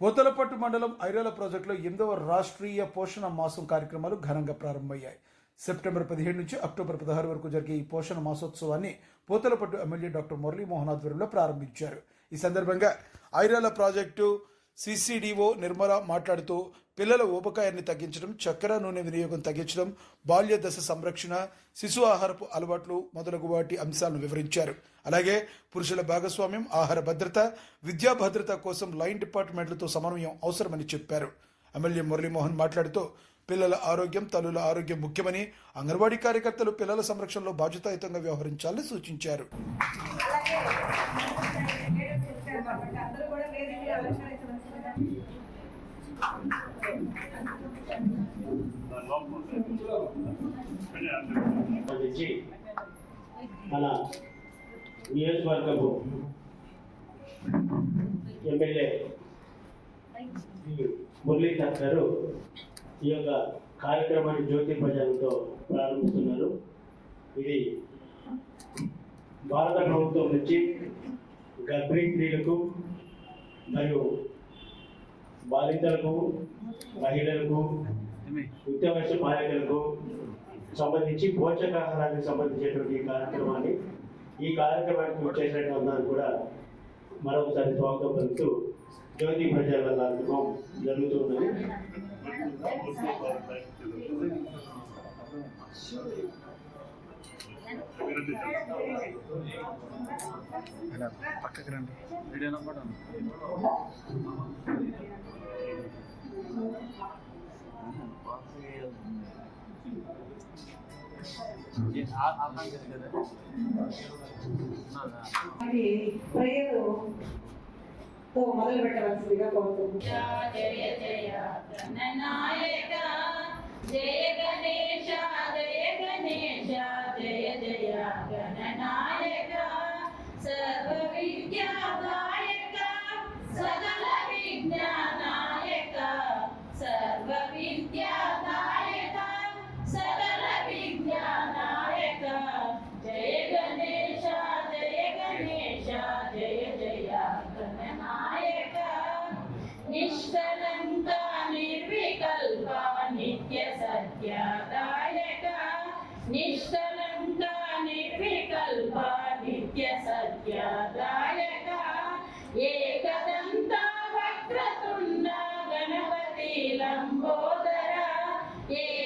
పోతలపట్టు మండలం ఐరాల ప్రాజెక్టులో ఎనిమిదవ రాష్ట్రీయ పోషణ మాసం కార్యక్రమాలు ఘనంగా ప్రారంభమయ్యాయి. సెప్టెంబర్ పదిహేడు నుంచి అక్టోబర్ పదహారు వరకు జరిగే ఈ పోషణ మాసోత్సవాన్ని పోతలపట్టు ఎమ్మెల్యే డాక్టర్ మురళీమోహన్ ఆధ్వర్యంలో ప్రారంభించారు. ఈ సందర్భంగా ఐరాల ప్రాజెక్టు సిసిడిఓ నిర్మల మాట్లాడుతూ పిల్లల ఊబకాయాన్ని తగ్గించడం చక్కెర నూనె వినియోగం తగ్గించడం బాల్య దశ సంరక్షణ శిశు ఆహారపు అలవాట్లు మొదలగు వాటి అంశాలను వివరించారు. అలాగే పురుషుల భాగస్వామ్యం ఆహార భద్రత విద్యా భద్రత కోసం లైన్ డిపార్ట్మెంట్లతో సమన్వయం అవసరమని చెప్పారు. ఎమ్మెల్యే మురళీమోహన్ మాట్లాడుతూ పిల్లల ఆరోగ్యం తల్లుల ఆరోగ్యం ముఖ్యమని అంగన్వాడీ కార్యకర్తలు పిల్లల సంరక్షణలో బాధ్యతాయుతంగా వ్యవహరించాలని సూచించారు అందరూ కూడా వేదికగా అలంకరించవలసిందిగా సంబంధించి మన నియోజకవర్గపు ఎమ్మెల్యే మురళీధర్ గారు ఈ యొక్క కార్యక్రమాన్ని జ్యోతి ప్రజలతో ప్రారంభిస్తున్నారు. ఇది భారత ప్రభుత్వం నుంచి గర్భిణీ స్త్రీలకు మరియు బాలింతలకు మహిళలకు యుక్త పాలకులకు బాలికలకు సంబంధించి పోషకాహారానికి సంబంధించినటువంటి ఈ కార్యక్రమాన్ని ఈ కార్యక్రమానికి వచ్చేసినట్టు అందరూ కూడా మరొకసారి స్వాగతం పలుకుతూ జ్యోతి ప్రజల జరుగుతూ ఉన్నది. పక్కకి రండి అది ప్రేయర్తో మొదలు పెట్టవలసిందిగా కోరుతున్నాను జయ జయ గణేశ. Yeah.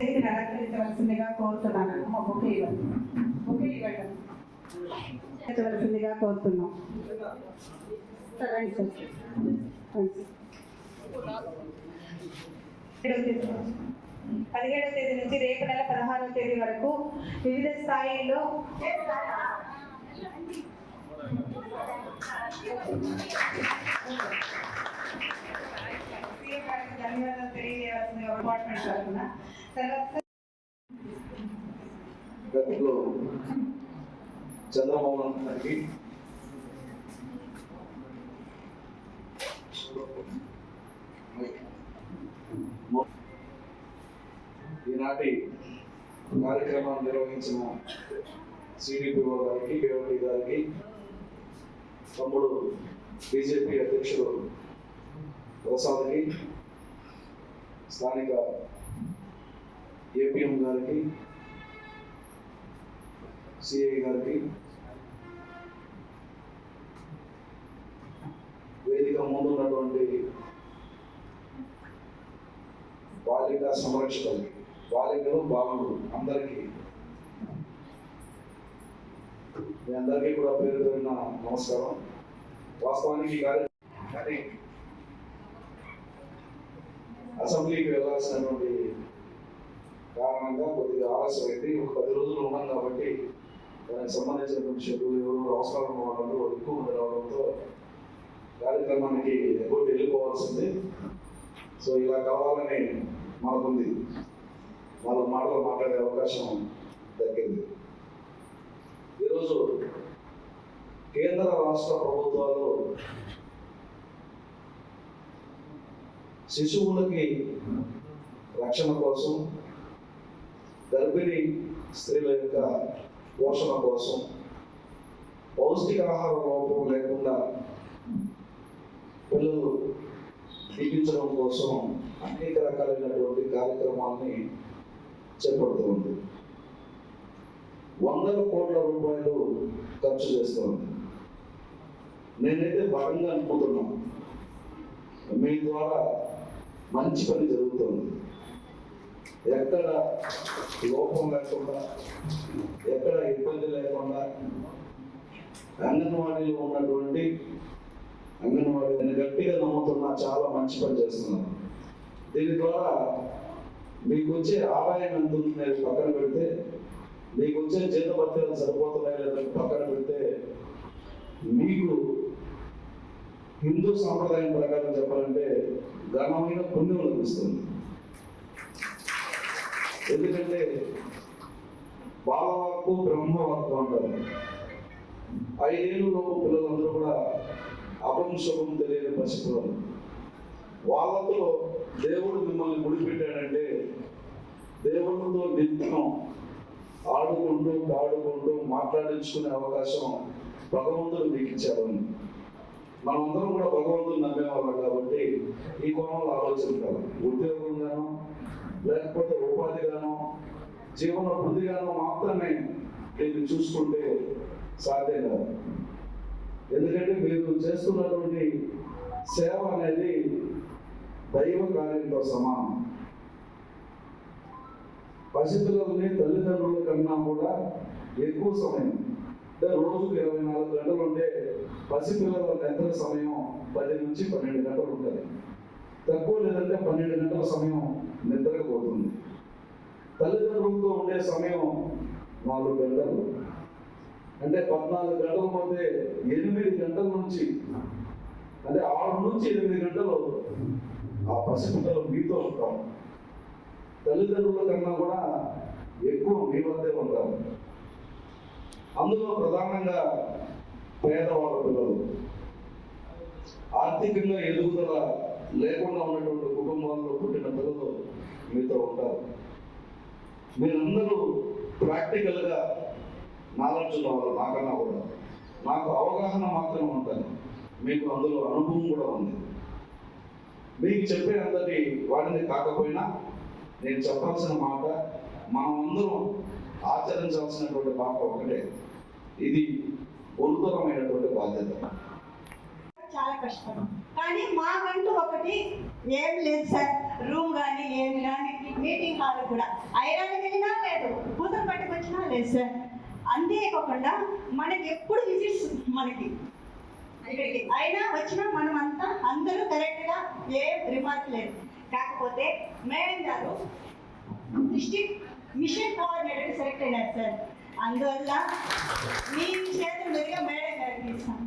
అలంకరించవలసిందిగా కోరుతున్నాను. అమ్మ బొకే ఇవ్వండి. ఇవ్వండి. అలంకరించవలసిందిగా కోరుతున్నాం. Sir, sir. తేదీ. నుంచి. పదిహేడవ తేదీ నుంచి రేపు నెల పదహారవ తేదీ వరకు వివిధ స్థాయిల్లో గతంలో చంద్రమోహన్ గారికి ఈనాటి కార్యక్రమాన్ని నిర్వహించిన సిడిపిఓ గారికి పిఓటి గారికి తమ్ముడు బీజేపీ అధ్యక్షుడు ప్రసాద్కి స్థానిక ఏపీఎం గారికి సిఐ గారికి వేదిక ముందు ఉన్నటువంటి బాలిక సంరక్షకులకి బాలికలు బాలుడు అందరికీ మీ అందరికీ కూడా పేరు పేరున నమస్కారం. వాస్తవానికి కానీ అసెంబ్లీకి వెళ్ళాల్సినటువంటి కారణంగా కొద్దిగా ఆలస్యమైంది ఒక పది రోజులు ఉన్నాం కాబట్టి దానికి సంబంధించినటువంటి షెడ్యూల్ ఎవరు అవసరాలు ఉన్న వాళ్ళు ఎక్కువ మంది రావడంతో కార్యక్రమానికి ఎప్పుడు వెళ్ళిపోవాల్సింది. సో ఇలా కావాలని మనకుంది వాళ్ళ మాటలు మాట్లాడే అవకాశం దక్కింది. ఈరోజు కేంద్ర రాష్ట్ర ప్రభుత్వాలు శిశువులకి రక్షణ కోసం గర్భిణీ స్త్రీల యొక్క పోషణ కోసం పౌష్టికాహార లోపం లేకుండా పిల్లలు తీపించడం కోసం అనేక రకాలైనటువంటి కార్యక్రమాలని చేపడుతూ ఉంది. వందల కోట్ల రూపాయలు ఖర్చు చేస్తుంది నేనైతే భాగంగా అనుకుంటున్నాను మీ ద్వారా మంచి పని జరుగుతుంది ఎక్కడ లోపం లేకుండా ఎక్కడ ఇబ్బంది లేకుండా అంగన్వాడీలో ఉన్నటువంటి అంగన్వాడీ నేను గట్టిగా నమ్ముతున్నా చాలా మంచి పని చేస్తున్నాను దీని ద్వారా మీకు వచ్చే ఆదాయం ఎంత ఉంది పక్కన పెడితే మీకు వచ్చే జీతభత్యాలు సరిపోతున్నాయి లేదా పక్కన పెడితే మీకు హిందూ సాంప్రదాయం ప్రకారం చెప్పాలంటే ఘనమైన పుణ్యం లభిస్తుంది. ఎందుకంటే బాలవాక్కు బ్రహ్మవాక్కు అంటారు. ఐదేళ్ళు లోపు పిల్లలందరూ కూడా అపం శుభం తెలియని పసిపిల్లలు వాళ్ళతో దేవుడు మిమ్మల్ని ముడిపెట్టాడంటే దేవుడితో నిత్యం ఆడుకుంటూ పాడుకుంటూ మాట్లాడించుకునే అవకాశం భగవంతుడు మీకు ఇచ్చాడు మనమందరం కూడా భగవంతుడు నమ్మేవాళ్ళం కాబట్టి ఈ కోణంలో ఆలోచించాలి. ఉద్యోగంగానో లేకపోతే ఉపాధిగానో జీవన వృద్ధిగానో మాత్రమే దీన్ని చూసుకుంటే సాధ్యం కాదు. ఎందుకంటే మీరు చేస్తున్నటువంటి సేవ అనేది దైవ కార్యంతో సమానం. పసిపిల్లల్ని తల్లిదండ్రుల కన్నా కూడా ఎక్కువ సమయం అంటే రోజుకు ఇరవై నాలుగు గంటలు ఉంటే పసిపిల్లల నిద్ర సమయం పది నుంచి పన్నెండు గంటలు ఉంటుంది. తక్కువ లేదంటే పన్నెండు గంటల సమయం నిద్రకు పోతుంది. తల్లిదండ్రులతో ఉండే సమయం నాలుగు గంటలు. అంటే పద్నాలుగు గంటలు పోతే ఎనిమిది గంటల నుంచి అంటే ఆరు నుంచి ఎనిమిది గంటలు ఆ పసిపిల్లలు మీతో ఉంటాం తల్లిదండ్రుల కన్నా కూడా ఎక్కువ మీ వద్దే ఉంటారు. అందులో ప్రధానంగా పేదవాళ్ళ పిల్లలు. ఆర్థికంగా ఎదుగుదల లేకుండా ఉన్నటువంటి కుటుంబాల్లో పుట్టిన పిల్లలు మీతో ఉంటారు. మీరందరూ ప్రాక్టికల్గా నాలెడ్జ్ ఉన్నవాళ్ళు నాకన్నా కూడా. నాకు అవగాహన మాత్రం ఉంటుంది. మీకు అందులో అనుభవం కూడా ఉంది. మీకు చెప్పే అందరి వాడిని కాకపోయినా నేను చెప్పాల్సిన మాట మనమందరం ఆచరించాల్సినటువంటి పాప ఒకటే. ఇది గురుతరమైనటువంటి బాధ్యత. కష్టం. కానీ మాకంటూ ఒకటి ఏం లేదు సార్. రూమ్ కానీ ఏమి కానీ మీటింగ్ హాల్ కూడా. ఐరానికి వెళ్ళినా లేదు కూతురు పట్టుకు వచ్చినా లేదు సార్. అంతేకాకుండా మనకి ఎప్పుడు విజిట్స్ మనకి. ఇక్కడికి అయినా వచ్చినా మనం అంతా అందరూ కరెక్ట్గా ఏం రిమార్క్ లేదు. కాకపోతే మేడం గారు డిస్టిక్ మిషన్ కోఆర్డినేటర్ సెలెక్ట్ అయినారు సార్. అందువల్ల మీ చేతులు మీదుగా మేడం గారికి ఇస్తాను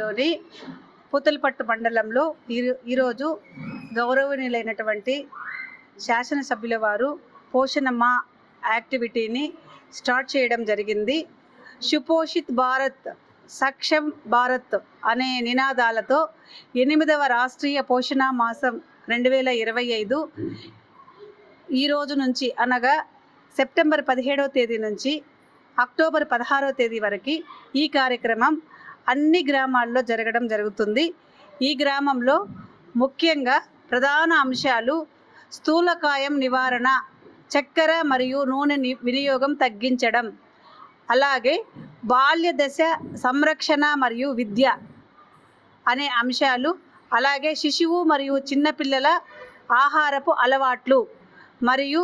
లోని పూతలపట్టు మండలంలో ఈరో- ఈరోజు గౌరవనీయులైనటువంటి శాసనసభ్యుల వారు పోషణమ్మ యాక్టివిటీని స్టార్ట్ చేయడం జరిగింది. సుపోషిత్ భారత్ సక్షం భారత్ అనే నినాదాలతో ఎనిమిదవ రాష్ట్రీయ పోషణ మాసం రెండు వేల ఇరవై ఐదు ఈ రోజు నుంచి అనగా సెప్టెంబర్ పదిహేడవ తేదీ నుంచి అక్టోబర్ పదహారవ తేదీ వరకు ఈ కార్యక్రమం అన్ని గ్రామాల్లో జరగడం జరుగుతుంది. ఈ గ్రామంలో ముఖ్యంగా ప్రధాన అంశాలు స్థూలకాయం నివారణ చక్కెర మరియు నూనె వినియోగం తగ్గించడం అలాగే బాల్య దశ సంరక్షణ మరియు విద్య అనే అంశాలు అలాగే శిశువు మరియు చిన్నపిల్లల ఆహారపు అలవాట్లు మరియు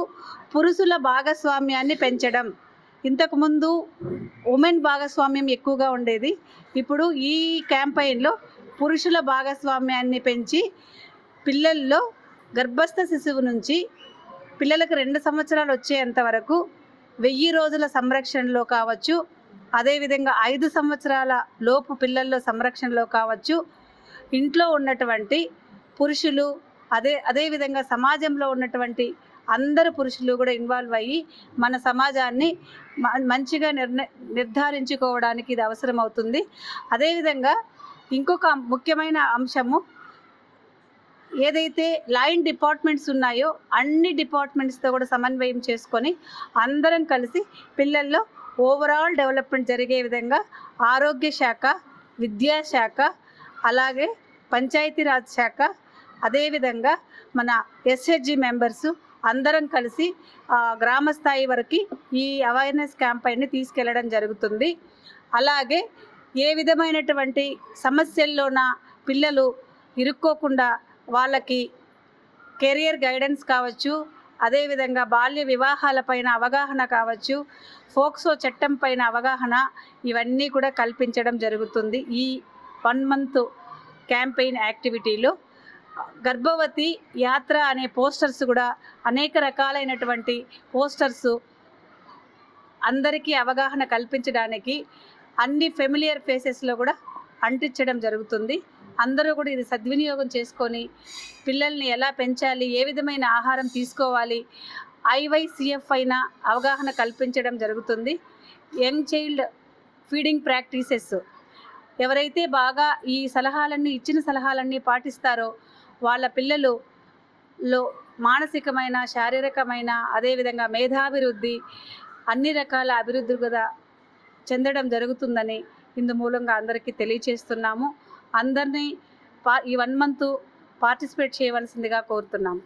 పురుషుల భాగస్వామ్యాన్ని పెంచడం. ఇంతకుముందు ఉమెన్ భాగస్వామ్యం ఎక్కువగా ఉండేది. ఇప్పుడు ఈ క్యాంపెయిన్లో పురుషుల భాగస్వామ్యాన్ని పెంచి పిల్లల్లో గర్భస్థ శిశువు నుంచి పిల్లలకు రెండు సంవత్సరాలు వచ్చేంత వరకు వెయ్యి రోజుల సంరక్షణలో కావచ్చు అదేవిధంగా ఐదు సంవత్సరాల లోపు పిల్లల్లో సంరక్షణలో కావచ్చు. ఇంట్లో ఉన్నటువంటి పురుషులు అదే అదేవిధంగా సమాజంలో ఉన్నటువంటి అందరు పురుషులు కూడా ఇన్వాల్వ్ అయ్యి మన సమాజాన్ని మ- మంచిగా నిర్ణ నిర్ధారించుకోవడానికి ఇది అవసరం అవుతుంది అదేవిధంగా ఇంకొక ముఖ్యమైన అంశము ఏదైతే లైన్ డిపార్ట్మెంట్స్ ఉన్నాయో అన్ని డిపార్ట్మెంట్స్తో కూడా సమన్వయం చేసుకొని అందరం కలిసి పిల్లల్లో ఓవరాల్ డెవలప్మెంట్ జరిగే విధంగా ఆరోగ్య శాఖ విద్యాశాఖ అలాగే పంచాయతీరాజ్ శాఖ అదేవిధంగా మన ఎస్హెచ్జి మెంబర్స్ అందరం కలిసి గ్రామ స్థాయి వరకు ఈ అవేర్నెస్ క్యాంపైన్ని తీసుకెళ్ళడం జరుగుతుంది. అలాగే ఏ విధమైనటువంటి సమస్యల్లోన పిల్లలు ఇరుక్కోకుండా వాళ్ళకి కెరియర్ గైడెన్స్ కావచ్చు అదేవిధంగా బాల్య వివాహాలపైన అవగాహన కావచ్చు ఫోక్సో చట్టం పైన అవగాహన ఇవన్నీ కూడా కల్పించడం జరుగుతుంది ఈ వన్ మంత్ క్యాంపెయిన్ యాక్టివిటీలో. గర్భవతి యాత్ర అనే పోస్టర్స్ కూడా అనేక రకాలైనటువంటి పోస్టర్స్ అందరికీ అవగాహన కల్పించడానికి అన్ని ఫెమిలియర్ ఫేసెస్లో కూడా అంటించడం జరుగుతుంది. అందరూ కూడా ఇది సద్వినియోగం చేసుకొని పిల్లల్ని ఎలా పెంచాలి ఏ విధమైన ఆహారం తీసుకోవాలి ఐవైసిఎఫ్ అయిన అవగాహన కల్పించడం జరుగుతుంది. యంగ్ చైల్డ్ ఫీడింగ్ ప్రాక్టీసెస్ ఎవరైతే బాగా ఈ సలహాలన్నీ ఇచ్చిన సలహాలన్నీ పాటిస్తారో వాళ్ళ పిల్లలు లో మానసికమైన శారీరకమైన అదేవిధంగా మేధాభివృద్ధి అన్ని రకాల అభివృద్ధి కూడా చెందడం జరుగుతుందని ఇందు మూలంగా అందరికీ తెలియచేస్తున్నాము. అందరినీ పా ఈ వన్ మంత్ పార్టిసిపేట్ చేయవలసిందిగా కోరుతున్నాము.